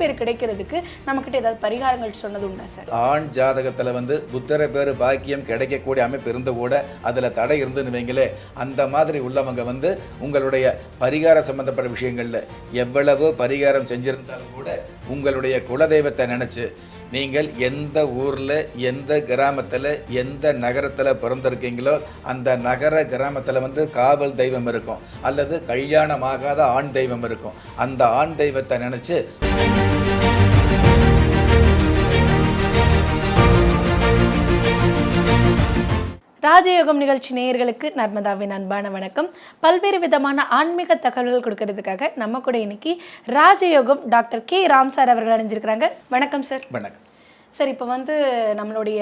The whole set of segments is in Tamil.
பேர் கிடைக்கிறதுக்கு நம்மக்கிட்ட ஏதாவது பரிகாரங்கள் சொன்னது உண்டா சார்? ஆண் ஜாதகத்தில் வந்து புத்தர பேர் பாக்கியம் கிடைக்கக்கூடிய அமைப்பு இருந்து கூட அதில் தடை இருந்துன்னு வைங்களே அந்த மாதிரி உள்ளவங்க வந்து உங்களுடைய பரிகார சம்பந்தப்பட்ட விஷயங்களில் எவ்வளவு பரிகாரம் செஞ்சிருந்தாலும் கூட உங்களுடைய குலதெய்வத்தை நினச்சி நீங்கள் எந்த ஊரில் எந்த கிராமத்தில் எந்த நகரத்தில் பிறந்திருக்கீங்களோ அந்த நகர கிராமத்தில் வந்து காவல் தெய்வம் இருக்கும். அல்லது கல்யாணமாகாத ஆண் தெய்வம் இருக்கும். அந்த ஆண் தெய்வத்தை நினச்சி ராஜயோகம் நிகழ்ச்சி நேயர்களுக்கு நர்மதாவின் அன்பான வணக்கம். பல்வேறு விதமான ஆன்மீக தகவல்கள் கொடுக்கறதுக்காக நம்ம கூட இன்னைக்கு ராஜயோகம் டாக்டர் கே ராம் சார் அவர்கள் அணிஞ்சிருக்கிறாங்க. வணக்கம் சார். வணக்கம். சார் இப்போ வந்து நம்மளுடைய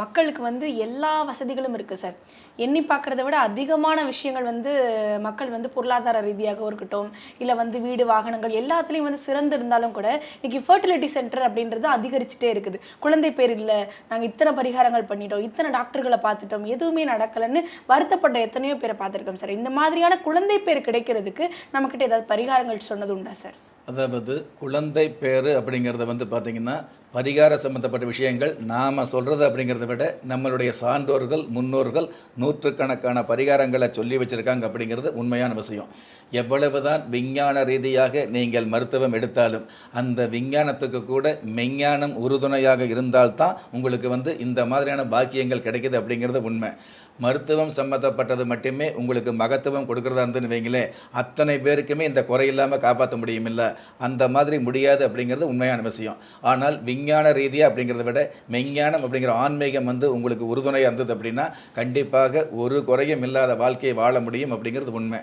மக்களுக்கு வந்து எல்லா வசதிகளும் இருக்குது சார். எண்ணி பார்க்குறத விட அதிகமான விஷயங்கள் வந்து மக்கள் வந்து பொருளாதார ரீதியாக இருக்கட்டும் இல்லை வந்து வீடு வாகனங்கள் எல்லாத்துலேயும் வந்து சிறந்து இருந்தாலும் கூட இன்றைக்கி ஃபர்டிலிட்டி சென்டர் அப்படின்றது அதிகரிச்சுட்டே இருக்குது. குழந்தை பேர் இல்லை நாங்கள் இத்தனை பரிகாரங்கள் பண்ணிட்டோம் இத்தனை டாக்டர்களை பார்த்துட்டோம் எதுவுமே நடக்கலைன்னு வருத்தப்பட்ட எத்தனையோ பேரை பார்த்துருக்கோம் சார். இந்த மாதிரியான குழந்தை பேர் கிடைக்கிறதுக்கு நம்மக்கிட்ட ஏதாவது பரிகாரங்கள் சொன்னது உண்டா சார்? அதாவது குழந்தை பேர் அப்படிங்கிறத வந்து பார்த்திங்கன்னா பரிகார சம்மந்தப்பட்ட விஷயங்கள் நாம் சொல்கிறது அப்படிங்கிறத விட நம்மளுடைய சான்றோர்கள் முன்னோர்கள் நூற்றுக்கணக்கான பரிகாரங்களை சொல்லி வச்சுருக்காங்க அப்படிங்கிறது உண்மையான விஷயம். எவ்வளவுதான் விஞ்ஞான ரீதியாக நீங்கள் மருத்துவம் எடுத்தாலும் அந்த விஞ்ஞானத்துக்கு கூட மெஞ்ஞானம் உறுதுணையாக இருந்தால்தான் உங்களுக்கு வந்து இந்த மாதிரியான பாக்கியங்கள் கிடைக்கிது அப்படிங்கிறது உண்மை. மருத்துவம் சம்மந்தப்பட்டது மட்டுமே உங்களுக்கு மகத்துவம் கொடுக்குறதா இருந்துன்னு வைங்களேன். அத்தனை பேருக்குமே இந்த குறையில்லாமல் காப்பாற்ற முடியுமில்ல. அந்த மாதிரி முடியாது அப்படிங்கிறது உண்மையான விஷயம். ஆனால் விஞ்ஞான ரீதியாக அப்படிங்கிறத விட மெஞ்ஞானம் அப்படிங்கிற ஆன்மீகம் வந்து உங்களுக்கு உறுதுணையாக இருந்தது அப்படின்னா கண்டிப்பாக ஒரு குறையும் இல்லாத வாழ்க்கையை வாழ முடியும் அப்படிங்கிறது உண்மை.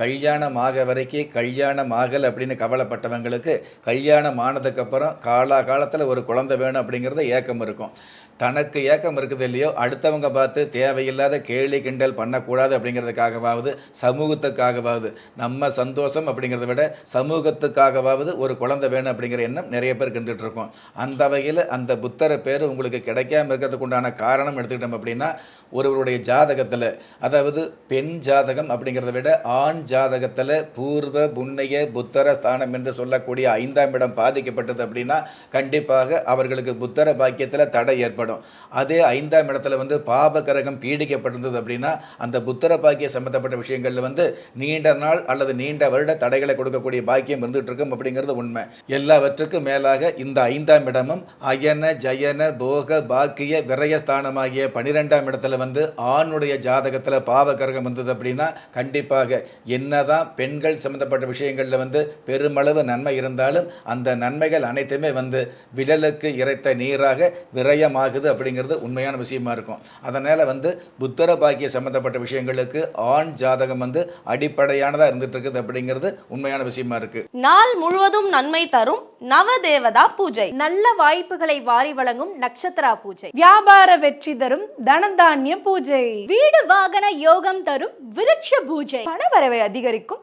கல்யாணம் ஆக வரைக்கும் கல்யாணம் ஆகலை அப்படின்னு கவலைப்பட்டவங்களுக்கு கல்யாணம் ஆனதுக்கப்புறம் காலா காலத்தில் ஒரு குழந்தை வேணும் அப்படிங்கிறது ஏக்கம் இருக்கும். தனக்கு ஏக்கம் இருக்குது இல்லையோ அடுத்தவங்க பார்த்து தேவையில்லாத கேலி கிண்டல் பண்ணக்கூடாது அப்படிங்கிறதுக்காகவாவது சமூகத்துக்காகவாவது நம்ம சந்தோஷம் அப்படிங்கிறத விட சமூகத்துக்காகவாவது ஒரு குழந்தை வேணும் அப்படிங்கிற எண்ணம் நிறைய பேர் இருந்துட்டு அந்த வகையில் அந்த புத்தரை பேர் உங்களுக்கு கிடைக்காம இருக்கிறதுக்கு உண்டான காரணம் எடுத்துக்கிட்டோம் அப்படின்னா ஒருவருடைய ஜாதகத்தில் அதாவது பெண் ஜாதகம் அப்படிங்கிறத விட ஆண் ஜாதகத்தில் பூர்வ புண்ணிய புத்தர ஸ்தானம் என்று சொல்லக்கூடிய ஐந்தாம் இடம் பாதிக்கப்பட்டது அப்படின்னா கண்டிப்பாக அவர்களுக்கு புத்தர பாக்கியத்தில் தடை ஏற்படும். அதே ஐந்தாம் இடத்துல வந்து பாபகரகம் பீடிக்கப்பட்டிருந்தது அப்படின்னா அந்த புத்திர பாக்கிய சம்பந்தப்பட்ட விஷயங்களில் வந்து நீண்ட நாள் அல்லது நீண்ட வருட தடைகளை கொடுக்கக்கூடிய பாக்கியம் இருந்துட்டு இருக்கும் அப்படிங்கிறது உண்மை. எல்லாவற்றுக்கும் மேலாக இந்த ஐந்தாம் இடமும் அயன ஜயன போக பாக்கிய விரயஸ்தானமாகிய பனிரெண்டாம் இடத்துல வந்து ஆணுடைய ஜாதகத்தில் பாவகரகம் வந்தது அப்படின்னா கண்டிப்பாக என்னதான் பெண்கள் சம்மந்தப்பட்ட விஷயங்களில் வந்து பெருமளவு நன்மை இருந்தாலும் அந்த நன்மைகள் அனைத்துமே வந்து விழலுக்கு இறைத்த நீராக விரயமாக விரயமாகுது அப்படிங்கிறது உண்மையான விஷயமா இருக்கும். அதனால் வந்து புத்தர பாக்கிய சம்மந்தப்பட்ட விஷயங்களுக்கு ஆண் ஜாதகம் வந்து அடிப்படையானதாக இருந்துட்டு இருக்குது அப்படிங்கிறது உண்மையான விஷயமா இருக்குது நாள் முழுவதும் நன்மை தரும் நவதேவதா பூஜை. நல்ல வாய்ப்புகளை வாரி வழங்கும் நட்சத்திரா பூஜை. வியாபார வெற்றி தரும் தனதானிய பூஜை. வீடு வாகன யோகம் தரும் விருட்ச பூஜை. பணவரவை அதிகரிக்கும்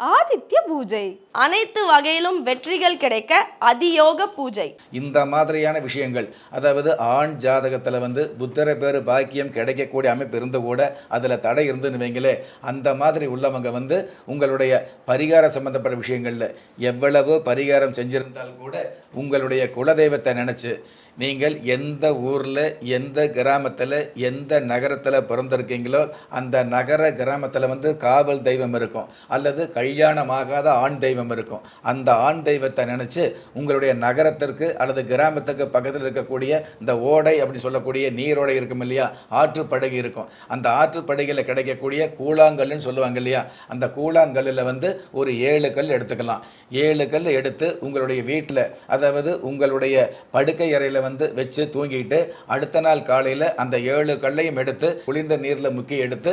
ஆதித்ய பூஜை. அனைத்து வகையிலும் வெற்றிகள் கிடைக்க அதியோக பூஜை. இந்த மாதிரியான விஷயங்கள் அதாவது ஆண் ஜாதகத்தில் வந்து புத்தர பேரு பாக்கியம் கிடைக்கக்கூடிய அமைப்பு இருந்து கூட அதில் தடை இருந்துன்னு வைங்களே அந்த மாதிரி உள்ளவங்க வந்து உங்களுடைய பரிகார சம்பந்தப்பட்ட விஷயங்களில் எவ்வளவு பரிகாரம் செஞ்சிருந்தால் கூட உங்களுடைய குலதெய்வத்தை நினச்சி நீங்கள் எந்த ஊரில் எந்த கிராமத்தில் எந்த நகரத்தில் பிறந்திருக்கீங்களோ அந்த நகர கிராமத்தில் வந்து காவல் தெய்வம் இருக்கும். அல்லது கல்யாணமாகாத ஆண் தெய்வம் இருக்கும். அந்த ஆண் தெய்வத்தை நினச்சி உங்களுடைய நகரத்திற்கு அல்லது கிராமத்துக்கு பக்கத்தில் இருக்கக்கூடிய இந்த ஓடை அப்படின்னு சொல்லக்கூடிய நீரோடை இருக்கும் இல்லையா? ஆற்றுப்படுகை இருக்கும். அந்த ஆற்றுப்படுகையில் கிடைக்கக்கூடிய கூழாங்கல்லுன்னு சொல்லுவாங்க இல்லையா? அந்த கூழாங்கல்லில் வந்து ஒரு ஏழு கல் எடுத்துக்கலாம். ஏழு கல் எடுத்து உங்களுடைய வீட்டில் அதாவது உங்களுடைய படுக்கை அறையில் வந்து வச்சு தூங்கிட்டு அடுத்த நாள் காலையில் அந்த ஏழு கல்லையும் எடுத்து குளிர்ந்த நீரில் முக்கி எடுத்து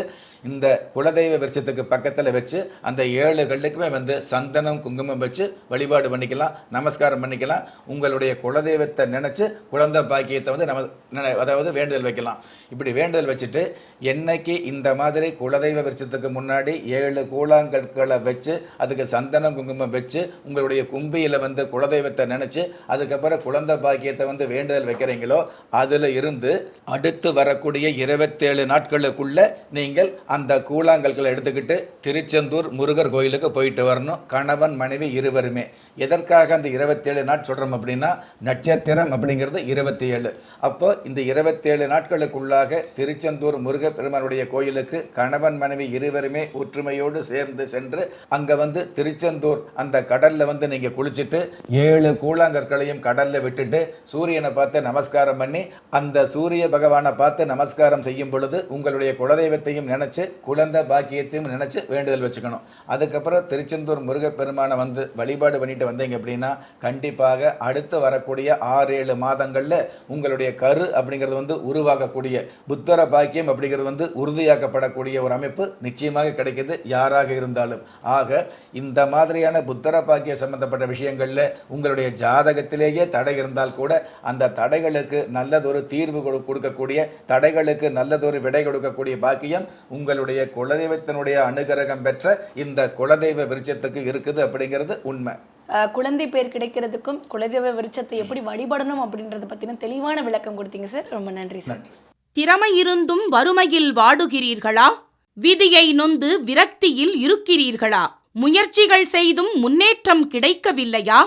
இந்த குலதெய்வ விருட்சத்துக்கு பக்கத்தில் வச்சு அந்த ஏழு கல்லுக்குமே வந்து சந்தனம் குங்குமம் வச்சு வழிபாடு பண்ணிக்கலாம் நமஸ்காரம் பண்ணிக்கலாம். உங்களுடைய குலதெய்வத்தை நினச்சி குழந்தை பாக்கியத்தை வந்து நம்ம அதாவது வேண்டுதல் வைக்கலாம். இப்படி வேண்டுதல் வச்சுட்டு என்னைக்கு இந்த மாதிரி குலதெய்வ விருட்சத்துக்கு முன்னாடி ஏழு கூழாங்கற்களை வச்சு அதுக்கு சந்தனம் குங்குமம் வச்சு உங்களுடைய கும்பியில் வந்து குலதெய்வத்தை நினச்சி அதுக்கப்புறம் குழந்தை பாக்கியத்தை வந்து வேண்டுதல் வைக்கிறீங்களோ அதில் இருந்து அடுத்து வரக்கூடிய இருபத்தேழு நாட்களுக்குள்ள நீங்கள் அந்த கூழாங்கற்களை எடுத்துக்கிட்டு திருச்செந்தூர் முருகர் கோயில் கோயிலுக்கு போயிட்டு வரணும். கணவன் மனைவி இருவருமே. எதற்காக அந்த இருபத்தேழு நாட் சொல்கிறோம் அப்படின்னா நட்சத்திரம் அப்படிங்கிறது இருபத்தி ஏழு அப்போ இந்த இருபத்தேழு நாட்களுக்குள்ளாக திருச்செந்தூர் முருகப்பெருமானுடைய கோயிலுக்கு கணவன் மனைவி இருவருமே ஒற்றுமையோடு சேர்ந்து சென்று அங்கே வந்து திருச்செந்தூர் அந்த கடலில் வந்து நீங்கள் குளிச்சுட்டு ஏழு கூழாங்கற்களையும் கடலில் விட்டுட்டு சூரியனை பார்த்து நமஸ்காரம் பண்ணி அந்த சூரிய பகவானை பார்த்து நமஸ்காரம் செய்யும் பொழுது உங்களுடைய குலதெய்வத்தையும் நினச்சி குழந்தை பாக்கியத்தையும் நினச்சி வேண்டுதல் வச்சுக்கணும். அதுக்கப்புறம் திருச்செந்தூர் முருகப்பெருமானை வந்து வழிபாடு பண்ணிட்டு வந்தீங்க அப்படின்னா கண்டிப்பாக அடுத்து வரக்கூடிய ஆறு ஏழு மாதங்களில் உங்களுடைய கரு அப்படிங்கிறது வந்து உருவாகக்கூடிய புத்தர பாக்கியம் அப்படிங்கிறது வந்து உறுதியாக்கப்படக்கூடிய ஒரு அமைப்பு நிச்சயமாக கிடைக்கிது யாராக இருந்தாலும். ஆக இந்த மாதிரியான புத்தர பாக்கிய சம்பந்தப்பட்ட விஷயங்களில் உங்களுடைய ஜாதகத்திலேயே தடை இருந்தால் கூட அந்த தடைகளுக்கு நல்லதொரு தீர்வு கொடு- கொடுக்கக்கூடிய தடைகளுக்கு நல்லதொரு விடை கொடுக்கக்கூடிய பாக்கியம் உங்களுடைய குலதெய்வத்தினுடைய அனுகிரகம் பெற்ற இந்த குலதெய்வ விருட்சத்துக்கு இருக்குது அப்படிங்கிறது உண்மை. குழந்தை பேர் கிடைக்கிறதுக்கும் குலதெய்வ விருட்சத்தை எப்படி வழிபடணும் அப்படின்றத பத்தின தெளிவான விளக்கம் கொடுத்தீங்க சார். ரொம்ப நன்றி சார். திறமை இருந்தும் வறுமையில் வாடுகிறீர்களா? விதியை நொந்து விரக்தியில் இருக்கிறீர்களா? முயற்சிகள் செய்தும் முன்னேற்றம் கிடைக்கவில்லையா?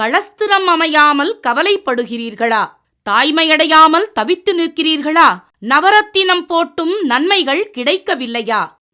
களஸ்திரம் அமையாமல் கவலைப்படுகிறீர்களா? தாய்மையடையாமல் தவித்து நிற்கிறீர்களா? நவரத்தினம் போட்டும் நன்மைகள் கிடைக்கவில்லையா?